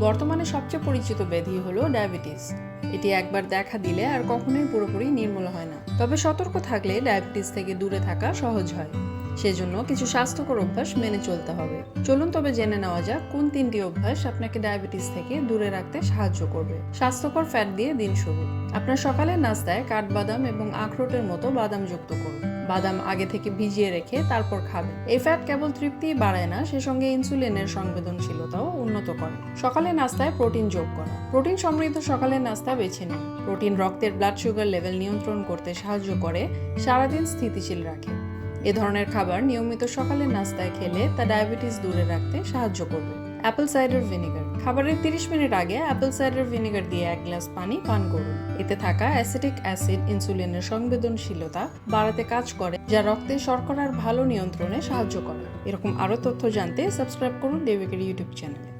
বর্তমানে সবচেয়ে পরিচিত ব্যাধি হলো ডায়াবেটিস। এটি একবার দেখা দিলে আর কখনোই পুরোপুরি নির্মূল হয় না। তবে সতর্ক থাকলে ডায়াবেটিস থেকে দূরে থাকা সহজ হয়। সেজন্য কিছু স্বাস্থ্যকর অভ্যাস মেনে চলতে হবে। চলুন তবে জেনে নেওয়া যাক কোন তিনটি অভ্যাস আপনাকে ডায়াবেটিস থেকে দূরে রাখতে সাহায্য করবে। স্বাস্থ্যকর ফ্যাট দিয়ে দিন শুরু। আপনার সকালের নাস্তায় কাঠবাদাম এবং আখরোটের মতো বাদাম যুক্ত করুন। বাদাম আগে থেকে ভিজিয়ে রেখে তারপর খাবে। এই ফ্যাট কেবল তৃপ্তি বাড়ায় না, সে সঙ্গে ইনসুলিনের সংবেদনশীলতাও উন্নত করে। সকালে নাস্তায় প্রোটিন যোগ করা। প্রোটিন সমৃদ্ধ সকালের নাস্তা বেছে নিন। প্রোটিন রক্তের ব্লাড সুগার লেভেল নিয়ন্ত্রণ করতে সাহায্য করে, সারাদিন স্থিতিশীল রাখে। এ ধরনের খাবার নিয়মিত সকালের নাস্তায় খেলে তা ডায়াবেটিস দূরে রাখতে সাহায্য করবে। Apple cider vinegar. খাবারের 30 মিনিট আগে অ্যাপেল সাইডার ভিনেগার দিয়ে এক গ্লাস পানি পান করুন। এতে থাকা অ্যাসিটিক অ্যাসিড, ইনসুলিনের সংবেদনশীলতা বাড়াতে কাজ করে, যা রক্তে শর্করার ভালো নিয়ন্ত্রণে সাহায্য করে। এরকম আরও তথ্য জানতে সাবস্ক্রাইব করুন দেবিকের ইউটিউব চ্যানেল।